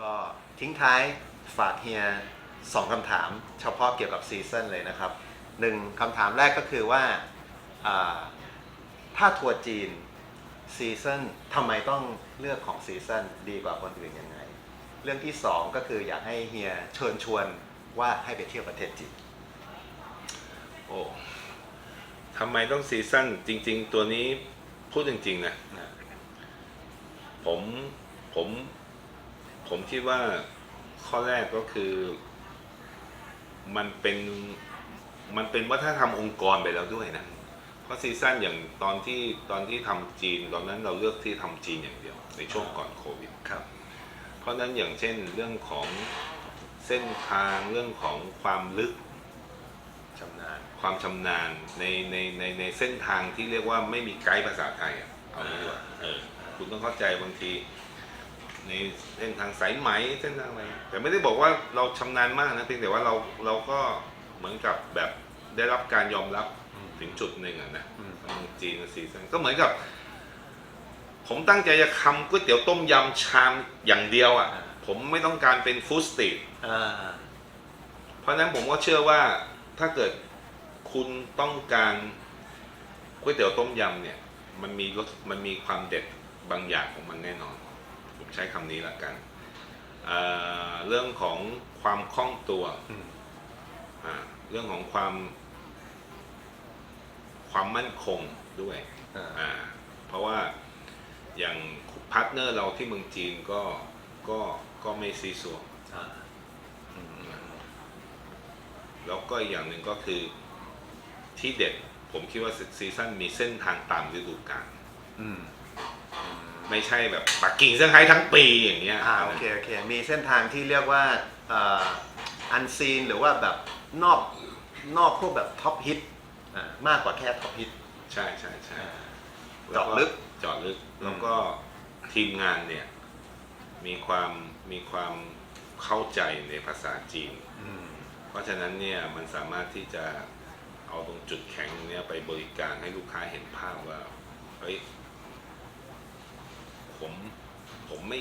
ก็ทิ้งท้ายฝากเฮียสองคำถามเฉพาะเกี่ยวกับซีซันเลยนะครับหนึ่งคำถามแรกก็คือว่าถ้าทัวร์จีนซีซันทำไมต้องเลือกของซีซันดีกว่าคนอื่นยังไง เรื่องที่สองก็คืออยากให้เฮียเชิญชวนว่าให้ไปเที่ยวประเทศจีนโอ้ทำไมต้องซีซันจริง ๆ ตัวนี้พูดจริง ๆ นะ ผมผม ผมคิดว่าข้อแรกก็คือ มันเป็นมันเป็นวัฒนธรรมองค์กรไปแล้วด้วยนะ เพราะซีซั่นอย่างตอนที่ตอนที่ทำจีน ตอนนั้นเราเลือกที่ทำจีนอย่างเดียว ในช่วงก่อนโควิดครับ เพราะฉะนั้นอย่างเช่นเรื่องของเส้นทางเรื่องของความลึกชำนาญความชำนาญในในในในเส้นทางที่เรียกว่าไม่มีไกด์ภาษาไทยอะเอางี้ดีกว่าเออคุณต้องเข้าใจบางที ในเส้นทางสายไหมเส้นทางอะไร แต่ไม่ได้บอกว่าเราชำนาญมากนะเพียงแต่ว่าเราเราก็เหมือนกับแบบได้รับการยอมรับถึงจุดหนึ่งอะนะอืมทางจีนกับซีซันก็เหมือนกับ ผมตั้งใจจะทำก๋วยเตี๋ยวต้มยำชามอย่างเดียวอะ่ะ ผมไม่ต้องการเป็นฟู้ดสตรีทอ่าเพราะฉะนั้นผมก็เชื่อว่าถ้าเกิดคุณต้องการก๋วยเตี๋ยวต้มยำเนี่ย มันมีรสมันมีความเด็ดบางอย่างของมันแน่นอนผม ใช้คำนี้ละกันเอ่อเรื่องของความคล่องตัวอืมอ่าเรื่องของความ ความมั่นคงด้วยอ่าอ่าเพราะว่าอย่างพาร์ทเนอร์เราที่เมืองจีนก็ก็ก็ไม่ซีซัวอ่าอืมแล้วก็อีกอย่างหนึ่งก็คือที่เด็ดผมคิดว่าซีซั่นมีเส้นทางตามฤดูกาลอืม ไม่ใช่แบบปักกิ่งเซี่ยงไฮ้ทั้งปีอย่างเงี้ยอ่าโอเคโอเคมีเส้นทางที่เรียกว่าอันซีนหรือว่าแบบนอกนอกพวกแบบท็อปฮิตอ่ามากกว่าแค่ท็อปฮิตใช่ใช่ใช่เจาะลึกเจาะลึกอืมแล้วก็ทีมงานเนี่ย มีความมีความเข้าใจในภาษาจีนอืมเพราะฉะนั้นเนี่ยมันสามารถที่จะเอาตรงจุดแข็งเนี่ยไปบริการให้ลูกค้าเห็นภาพว่าเฮ้ย ผมผมไม่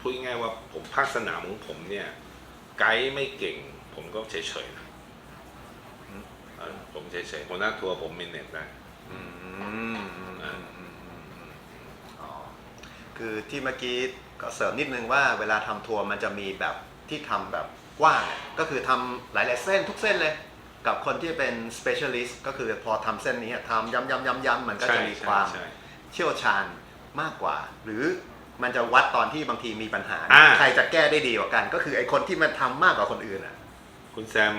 พูดง่ายๆว่าผมภาคสนามของผมเนี่ย ไกด์ไม่เก่ง ผมก็เฉยๆนะเออผมเฉยๆหัวหน้าทัวร์ผมเมนเนจได้อืมอืมอืมอืมอืมอืมอ๋อคือที่เมื่อกี้ก็เสริมนิดนึงว่าเวลาทำทัวร์มันจะมีแบบที่ทำแบบกว้างอะก็คือทำหลายๆเส้นทุกเส้นเลย กับคนที่เป็น specialist ก็คือพอทำเส้นนี้ทำย้ำย้ำย้ำย้ำมันก็จะมีความ ใช่เชี่ยวชาญ มากกว่า หรือมันจะวัดตอนที่บางทีมีปัญหา อ่า ใครจะแก้ได้ดีกว่ากัน ก็คือไอ้คนที่มันทำมากกว่าคนอื่นอะ คุณแซม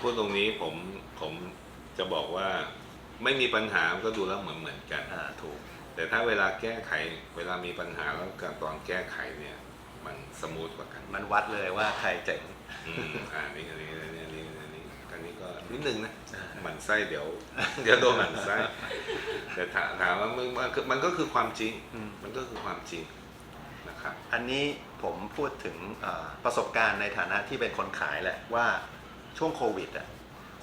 พูดตรงนี้ผมผมจะบอกว่าไม่มีปัญหามันก็ดูแล้วเหมือนเหมือนกัน อ่าถูก แต่ถ้าเวลาแก้ไขเวลามีปัญหาแล้วการตอนแก้ไขเนี่ย มันสมูทกว่ากันมันวัดเลยว่าใครเจ๋ง อืมอ่านี่อันนี้อันนี้อันนี้อันนี้อันนี้ก็นิดนึงนะอ่า หมันไส้เดี๋ยวเดี๋ยวโดนหมันไส้แต่ถามถามว่ามันมันคือมันก็คือความจริง อืม มันก็คือความจริงนะครับ อันนี้ผมพูดถึงอ่าประสบการณ์ในฐานะที่เป็นคนขายแหละว่าช่วงโควิดอะ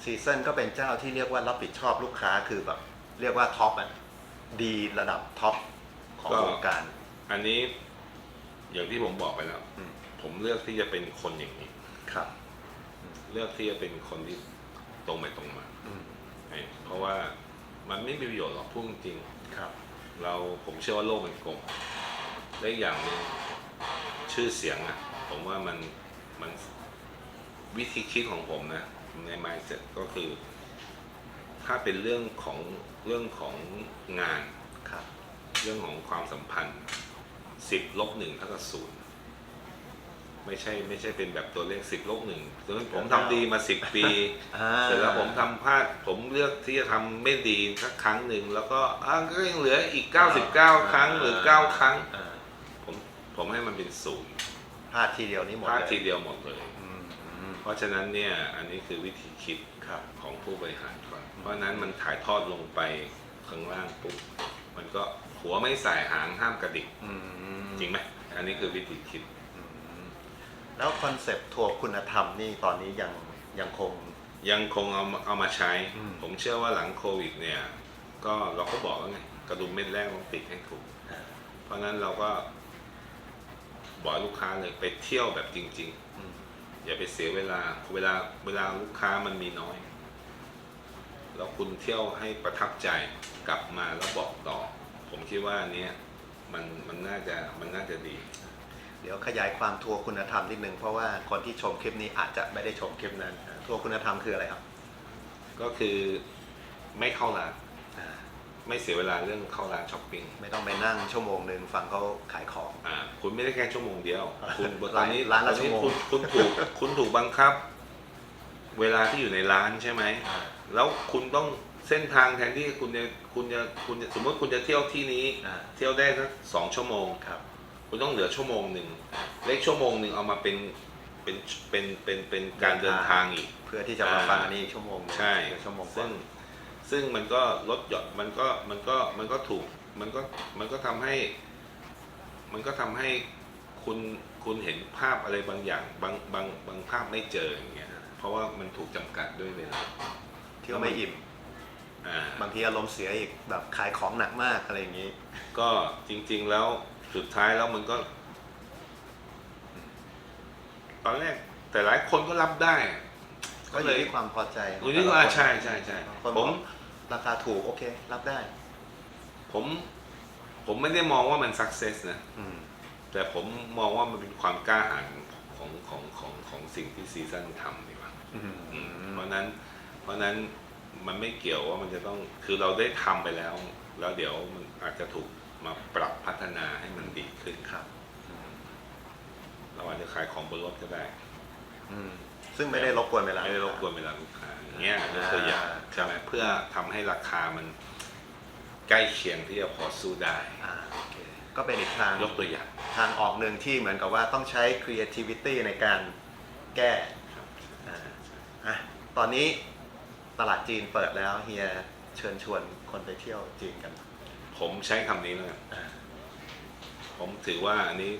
ซีซันก็เป็นเจ้าที่เรียกว่ารับผิดชอบลูกค้าคือแบบ เรียกว่าท็อปอะดีระดับท็อปของก็ วงการ อันนี้อย่างที่ผมบอกไปแล้วอืม ผมเลือกที่จะเป็นคนอย่างนี้ ครับ เลือกที่จะเป็นคนที่ ตรงไปตรงมาอืมเอ้ยเพราะว่ามันไม่มีประโยชน์หรอกพูดจริง ครับๆเราผมเชื่อว่าโลกมันกลมและอีกอย่างหนึ่งชื่อเสียงอะผมว่ามันมันวิธีคิดของผมนะ ใน mindset ก็คือ ถ้าเป็นเรื่องของเรื่องของงาน ครับ เรื่องของความสัมพันธ์สิบลบหนึ่งเท่ากับศูนย์ ไม่ใช่ไม่ใช่เป็นแบบตัวเลขสิบลบหนึ่งผมทำดีมาสิบปีอ่าเสร็จแล้วผมทำพลาดผมเลือกที่จะทำไม่ดีสักครั้งหนึ่งแล้วก็อะก็ยังเหลืออีก99ครั้งหรือ9ครั้งอ่าผมผมให้มันเป็นศูนย์พลาดทีเดียวนี่หมดพลาดเลยทีเดียวหมดเลยอืมอืมเพราะฉะนั้นเนี่ยอันนี้คือวิธีคิดครับของผู้บริหารก่อนเพราะฉะนั้นมันถ่ายทอดลงไปข้างล่างปุ๊บมันก็หัวไม่ใส่หางห้ามกระดิกอืมจริงไหมอันนี้คือวิธีคิดอืม แล้วคอนเซปต์ทัวร์คุณธรรมนี่ตอนนี้ยังยังคง ยังคงเอามาเอามาใช้ อืม ผมเชื่อว่าหลังโควิดเนี่ย ก็เราก็บอกแล้วไงกระดุมเม็ดแรกต้องติดให้ถูก อ่าเพราะฉะนั้นเราก็บอกลูกค้าเลยไปเที่ยวแบบจริง อืมๆ อย่าไปเสียเวลาเวลาเวลาลูกค้ามันมีน้อย แล้วคุณเที่ยวให้ประทับใจกลับมาแล้วบอกต่อ ผมคิดว่าอันเนี้ยมันมันน่าจะมันน่าจะดี เดี๋ยวขยายความทัวร์คุณธรรมนิดนึงเพราะว่าคนที่ชมคลิปนี้อาจจะไม่ได้ชมคลิปนั้นอ่าทัวร์คุณธรรมคืออะไรครับ ก็คือไม่เข้าร้านอ่าไม่เสียเวลาเรื่องเข้าร้านช้อปปิ้งไม่ต้องไปนั่งชั่วโมงหนึ่งฟังเขาขายของอ่าคุณไม่ได้แค่ชั่วโมงเดียว คุณร้านตอนนี้ร้านละตอชั่วโมงคุณคุณถูกคุณถูกบังคับ เวลาที่อยู่ในร้านใช่ไหมแล้วคุณต้องเส้นทางแทนที่คุณจะคุณจะคุณจะสมมติคุณจะเที่ยวที่นี้อ่าเที่ยวได้สักสองชั่วโมงครับ คุณต้องเหลือชั่วโมงหนึ่งเลขชั่วโมงหนึ่งเอามาเป็นเป็นเป็นเป็นเป็นการเดินทางอีก เพื่อที่จะมาฟังอันนี้ชั่วโมงหนึ่งใช่หรือชั่วโมงกซึ่ว่างซึ่งมันก็ลดหย่อนมันก็มันก็มันก็ถูกมันก็มันก็ทำให้ มันก็ทำให้คุณคุณเห็นภาพอะไรบางอย่างบางบางบางภาพไม่เจออย่างเงี้ยเพราะว่ามันถูกจำกัดด้วยเวลาเที่ยวไม่อิ่มอ่าบางทีอารมณ์เสียอีกแบบขายของหนักมากอะไรอย่างนี้ ก็จริง ๆแล้ว สุดท้ายแล้วมันก็ ตอนแรก แต่หลายคนก็รับได้ ก็อยู่ที่ความพอใจอยู่ที่ว่าใช่ใช่ใช่บางคนผบอมกราคาถูกโอเค รับได้ ผม ผมไม่ได้มองว่ามันสักเซสนะ อืม แต่ผมมองว่ามันเป็นความกล้าหาญของของของของสิ่งที่ซีซั่นทำดีกว่า อืมอืมเพราะฉะนั้นเพราะฉะนั้นมันไม่เกี่ยวว่ามันจะต้องคือเราได้ทำไปแล้ว แล้วเดี๋ยวมันอาจจะถูก มาปรับพัฒนาให้มันดีขึ้นครับ เราอาจจะขายของบนรถก็ได้อืมซึ่งไม่ได้รบกวนเวลาไม่ได้รบกวนเวลาลูกค้าอย่างเงี้ยยกตัวอย่างอ่าใช่ไหมเพื่อทำให้ราคามันใกล้เคียงที่จะพอสู้ได้อ่าโอเคก็เป็นอีกทางยกตัวอย่างทางออกหนึ่งที่เหมือนกับว่าต้องใช้ creativity ในการแก้ครับอ่าอะตอนนี้ตลาดจีนเปิดแล้วเฮียเชิญชวนคนไปเที่ยวจีนกัน ผมใช้คำนี้แล้วกันอ่าผมถือว่าอันนี้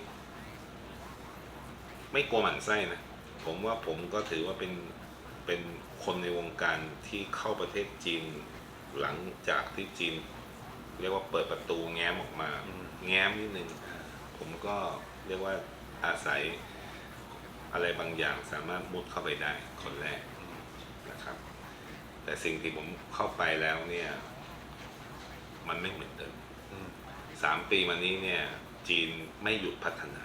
ไม่กลัวหมั่นไส้นะ ผมว่าผมก็ถือว่าเป็นเป็นคนในวงการที่เข้าประเทศจีนหลังจากที่จีน เรียกว่าเปิดประตูแง้มออกมา แง้มนิดนึงผมก็เรียกว่าอาศัยอะไรบางอย่างสามารถมุดเข้าไปได้คนแรกนะครับ แต่สิ่งที่ผมเข้าไปแล้วเนี่ย มันไม่เหมือนเดิมสามปีมานี้เนี่ย จีนไม่หยุดพัฒนา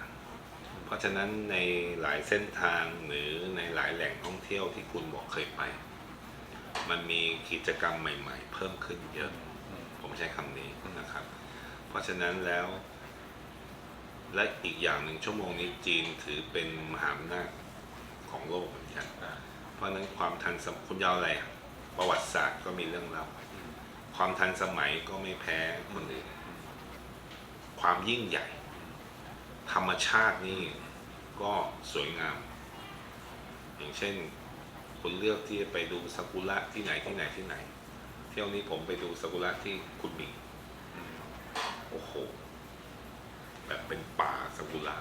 เพราะฉะนั้นในหลายเส้นทางหรือในหลายแหล่งท่องเที่ยวที่คุณบอกเคยไป มันมีกิจกรรมใหม่ ๆ เพิ่มขึ้นเยอะ ผมใช้คำนี้นะครับ เพราะฉะนั้นแล้ว และอีกอย่างหนึ่งชั่วโมงนี้จีนถือเป็นมหาอำนาจของโลกเหมือนกันเพราะนั้นความทันสมคุณยาวอะไรอะประวัติศาสตร์ก็มีเรื่องเล่า ความทันสมัยก็ไม่แพ้คนอื่น ความยิ่งใหญ่ ธรรมชาตินี่ก็สวยงาม อย่างเช่นคุณเลือกที่จะไปดูซากุระที่ไหนที่ไหนที่ไหน เที่ยวนี้ผมไปดูซากุระที่คุณมิงโอ้โห แบบเป็นป่าซากุระ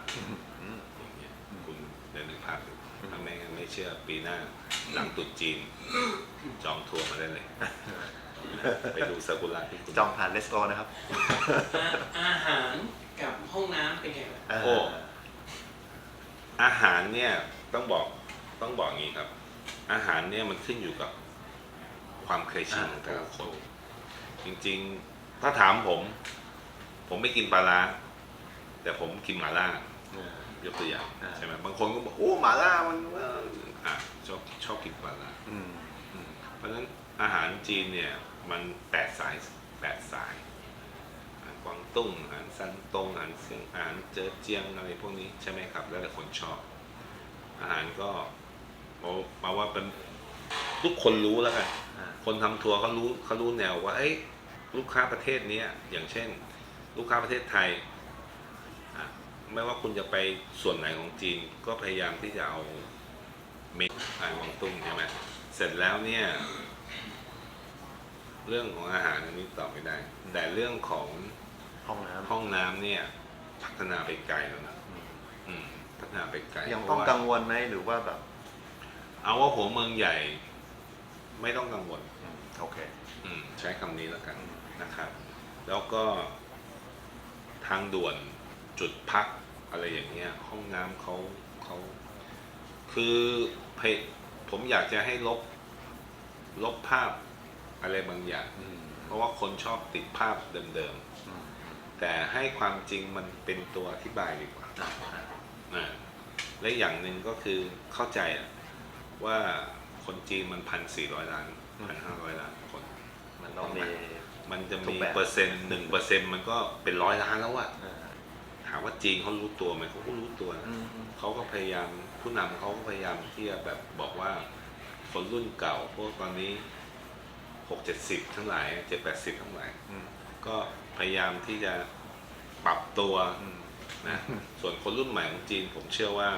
อย่างเงี้ยคุณเดินนึกภาพดูถ้าไม่ไม่เชื่อปีหน้าหลังตรุษจีน จองทัวร์มาได้เลย ไปดูซากุระที่คุณจองผ่านเลสโตนะครับอาอาหารกับห้องน้ำเป็นไงบ้างโอ้ อาหารเนี่ยต้องบอกต้องบอกอย่างนี้ครับ อาหารเนี่ยมันขึ้นอยู่กับความเคยชินของแต่ละคน จริงๆ ถ้าถามผม ผมไม่กินปลาร้าแต่ผมกินหม่าล่าอ่ายกตัวอย่างอ่า ใช่ไหมบางคนก็บอกโอ้หม่าล่ามันเอออะชอบชอบกินปลาร้าอืม อืมเพ ราะฉะนั้นอาหารจีนเนี่ยมันแปดสายแปดสายอาหารกวางตุ้งอาหารซันตงอาหารเซียงอาหารเจอเจียงอะไรพวกนี้ใช่ไหมครับ แล้วแต่คนชอบ อาหารก็เอามาว่าเป็นทุกคนรู้แล้วกันอ่าคนทำทัวร์เขารู้เขารู้แนวว่าเอ้ยลูกค้าประเทศเนี้ยอย่างเช่น ลูกค้าประเทศไทยไม่ว่าคุณจะไปส่วนไหนของจีนก็พยายามที่จะเอาเมนูอาหารกวางตุ้งใช่ไหม เสร็จแล้วเนี่ย เรื่องของอาหารอันนี้ตอบไม่ได้ แต่เรื่องของห้องน้ำห้องน้ำเนี่ย พัฒนาไปไกลแล้วนะอืมอืมพัฒนาไปไกลยังเพต้องราะว่า กังวลไหมหรือว่าแบบเอาว่าหัวเมืองใหญ่ ไม่ต้องกังวลอืมโอเค อืม ใช้คำนี้แล้วกันนะครับ แล้วก็ทางด่วนจุดพักอะไรอย่างเงี้ย ห้องน้ำเขาเขาคือเพจ ผมอยากจะให้ลบ ลบภาพอะไรบางอย่าง อืมเพราะว่าคนชอบติดภาพเดิมอืมๆ แต่ให้ความจริงมันเป็นตัวอธิบายดีกว่า อ่าอ่าและอย่างหนึ่งก็คือเข้าใจอะว่าคนจีนมันพันสี่ร้อยล้านพันห้าร้อยล้านคน มันต้องมี มันจะทุมีกแบบ เปอร์เซ็นต์หนึ่งเปอร์เซ็นต์มันก็เป็นร้อยล้านแล้วอะอ่าถามว่าจีนเขารู้ตัวไหมเขาก็รู้ตัวนะอืมอืมเขาก็พยายาม ผู้นำเขาก็พยายามที่จะแบบบอกว่าคนรุ่นเก่าพวกตอนนี้หกเจ็ดสิบทั้งหลายเจ็ดแปดสิบทั้งหลายอืมก็พยายามที่จะปรับตัวอืมนะส่วนคนรุ่นใหม่ของจีนผมเชื่อว่า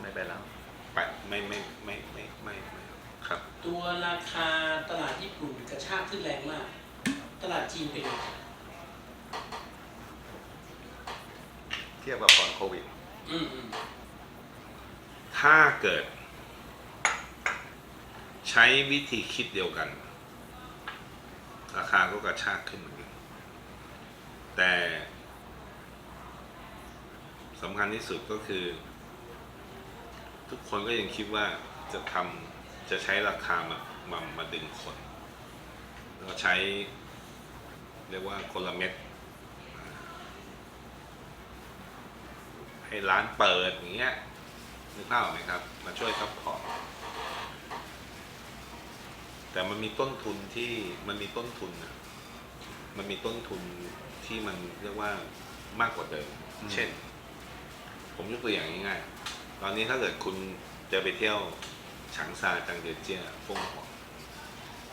ไม่ไปแล้วไปไม่ไม่ไม่ไม่ไม่ไม่ครับ ตัวราคาตลาดญี่ปุ่นกระชากขึ้นแรงมาก ตลาดจีนเป็นไงเทียบกับก่อนโควิด อืมอืม ถ้าเกิด ใช้วิธีคิดเดียวกัน ราคาก็กระชากขึ้นเหมือนกันแต่สำคัญที่สุดก็คือ ทุกคนก็ยังคิดว่าจะทำจะใช้ราคามามามาดึงคนแล้วก็ใช้ เรียกว่าคนละเม็ดให้ร้านเปิดอย่างเงี้ย นึกภาพออกไหมครับ มาช่วยซัพพอร์ตแต่มันมีต้นทุนที่มันมีต้นทุนนะมันมีต้นทุนที่มันเรียกว่ามากกว่าเดิม อืม เช่น ผมยกตัวอย่างง่ายๆ ตอนนี้ถ้าเกิดคุณจะไปเที่ยวฉางซาจังเจียเจี้ยฟงหวง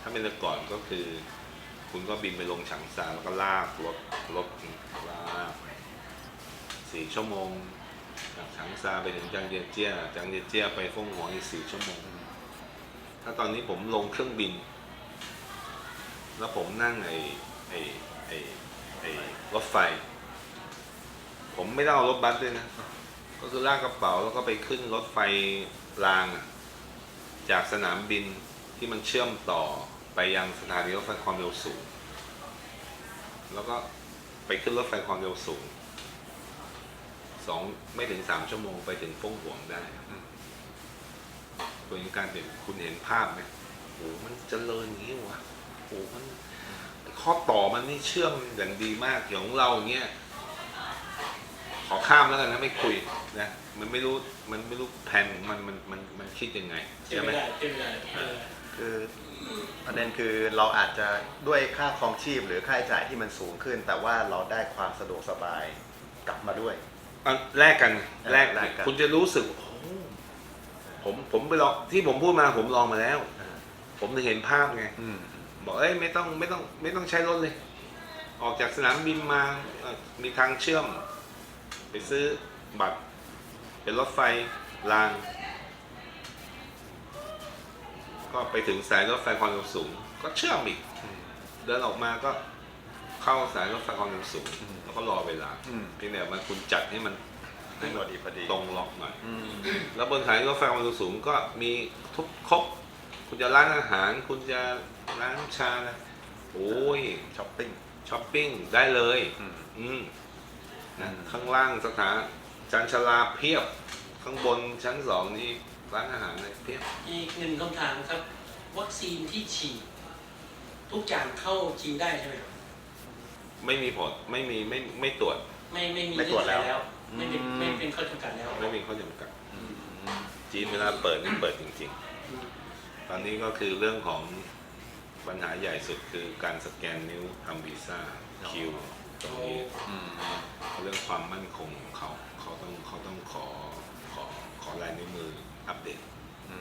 ถ้าเป็นแต่ก่อนก็คือ คุณก็บินไปลงฉางซาแล้วก็ลากรถรถลากไปสี่ชั่วโมง จากฉางซาไปถึงจางเจียเจียจางเจียเจียไปฟงหัวอีกสี่ชั่วโมง ถ้าตอนนี้ผมลงเครื่องบิน แล้วผมนั่งไอ้ไอ้ไอ้ไอ้รถไฟ ผมไม่ต้องเอารถบัสด้วยนะ ก็คือลากกระเป๋าแล้วก็ไปขึ้นรถไฟราง จากสนามบินที่มันเชื่อมต่อไปยังสถานีรถไฟความเร็วสูง แล้วก็ไปขึ้นรถไฟความเร็วสูง สองไม่ถึงสามชั่วโมงไปถึงฟงหวงได้อืมตัวอย่างการเห็นคุณเห็นภาพไหมโอ้โหมันเจริญอย่างนี้วะโอ้โหมันข้อต่อมันนี่เชื่อมอย่างดีมากอย่างของเราเนี้ยขอข้ามแล้วกันนะไม่คุยนะมันไม่รู้มันไม่รู้แผนของมันมันมันมันคิดยังไงเป็นใช่ไหมไม่ได้เป็นไม่ได้เป็นไม่ได้คือประเด็นคือเราอาจจะด้วยค่าครองชีพหรือค่าใช้จ่ายที่มันสูงขึ้น แต่ว่าเราได้ความสะดวกสบายกลับมาด้วย อะแลกกันแลกแลกกัน คุณจะรู้สึกโอ้โหผมผมไปลองที่ผมพูดมาผมลองมาแล้วอ่าผมถึงเห็นภาพไง อืม บอกเอ้ยไม่ต้องไม่ต้องไม่ต้องใช้รถเลย ออกจากสนามบินมาเอ่อมีทางเชื่อม ไปซื้อบัตร เป็นรถไฟราง ก็ไปถึงสายรถไฟความเร็วสูง ก็เชื่อมอีก อืม เดินออกมาก็เข้าสายรถไฟความเร็วสูง อืมแล้ว ก็รอเวลาอืม เพียงแต่มันคุณจัดให้มันให้พอดีพอดีตรงล็อกหน่อย อืม แล้วบนสายรถไฟความเร็วสูงก็มีทุกครบ คุณจะร้านอาหาร คุณจะร้านชานะโอ้ยช้อปปิ้ง ช้อปปิ้งได้เลย อืมอืมนะอืม ข้างล่างสถานชั้นชาลาเพียบ ข้างบนชั้นสองนี่ร้านอาหารเลยเพียบ อีกหนึ่งคำถามครับ วัคซีนที่ฉีดทุกอย่างเข้าจีนได้ใช่ไหมครับ ไม่มีผลไม่มีไม่ไม่ตรวจ ไม่ไม่มีไม่ตรวจแล้ว เงื่อนไขแล้วไม่เป็นอืม ไม่เป็นข้อจำกัดแล้วไม่มีข้อจำกัดอืมจีนเวลาเปิดนี่เปิดจริง อืมๆ ตอนนี้ก็คือเรื่องของปัญหาใหญ่สุดคือการสแกนนิ้วทำวีซ่าคิวตรงนี้อืมเรื่องความมั่นคงของเขาเขาต้องเขาต้องขอขอขอลายนิ้วมืออัปเดตอื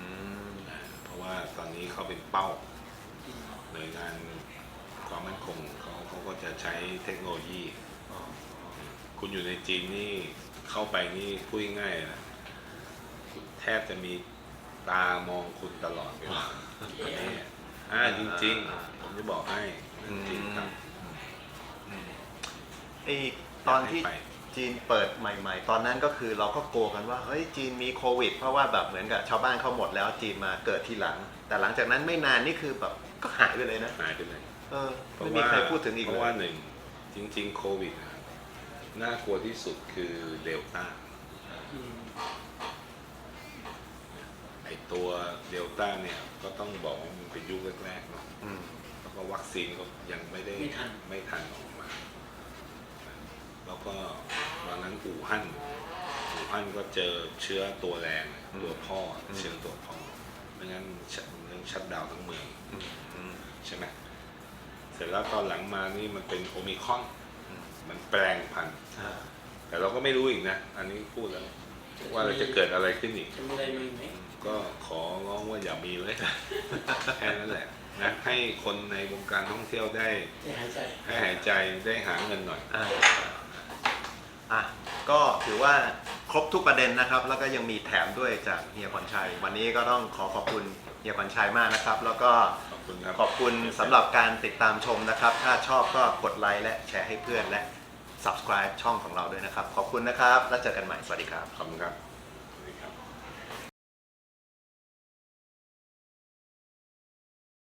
มนะเพราะว่าตอนนี้เขาเป็นเป้า อืมหน่วยงานความมั่นคงของเขาเขา ก็จะใช้เทคโนโลยีอ๋อคุณอยู่ในจีนนี่เข้าไปนี่พูดง่ายๆนะคุณแทบจะมีตามองคุณตลอดเวลาอันนี้อ่าจริงๆ ผมจะบอกให้จริงๆครับอืมไอตอนที่ให้ไป จีนเปิดใหม่ ๆ ตอนนั้นก็คือเราก็โกกันว่าเฮ้ยจีนมีโควิด เพราะว่าแบบเหมือนกับชาวบ้านเขาหมดแล้วจีนมาเกิดทีหลัง แต่หลังจากนั้นไม่นานนี่คือแบบก็หายไปเลยนะ หายไปเลย เออไม่มีพูดถึงอีกเพราะว่าหนึ่งจริง ๆ โควิดน่ากลัวที่สุดคือเดลต้าไอตัวเดลต้าเนี่ยก็ต้องบอกว่ามันเป็นยุคแรกๆเนาะแล้วก็วัคซีนก็ยังไม่ได้ไม่ทัน ไม่ทันออกมา แล้วก็ตอนนั้นอู่ฮั่นอู่ฮั่นก็เจอเชื้อตัวแรงตัวพ่อเชื้อตัวพ่อไม่งั้นมันยังชัดดาวน์ทั้งเมืองใช่ไหม เสร็จแล้วตอนหลังมานี่มันเป็นโอมิครอนอืมมันแปลงพันธุ์อ่าแต่เราก็ไม่รู้อีกนะ อันนี้พูดแล้ว ว่าเราจะเกิดอะไรขึ้นอีก จะมีอะไรมาอีกไหมก็ขอร้องว่าอย่ามีเลย แค่นั้นแหละนะให้คนในวงการท่องเที่ยวได้จะหายใจ ให้หายใจได้หาเงินหน่อย อ่าอะก็ถือว่าครบทุกประเด็นนะครับ แล้วก็ยังมีแถมด้วยจากเฮียขวัญชัย วันนี้ก็ต้องขอขอบคุณเฮียขวัญชัยมากนะครับ แล้วก็ขอบ คุณครับ ขอบคุณสำหรับการติดตามชมนะครับ ถ้าชอบก็กดไลค์และแชร์ให้เพื่อนและ subscribe ช่องของเราด้วยนะครับ ขอบคุณนะครับ แล้วเจอกันใหม่ สวัสดีครับ ขอบคุณครับ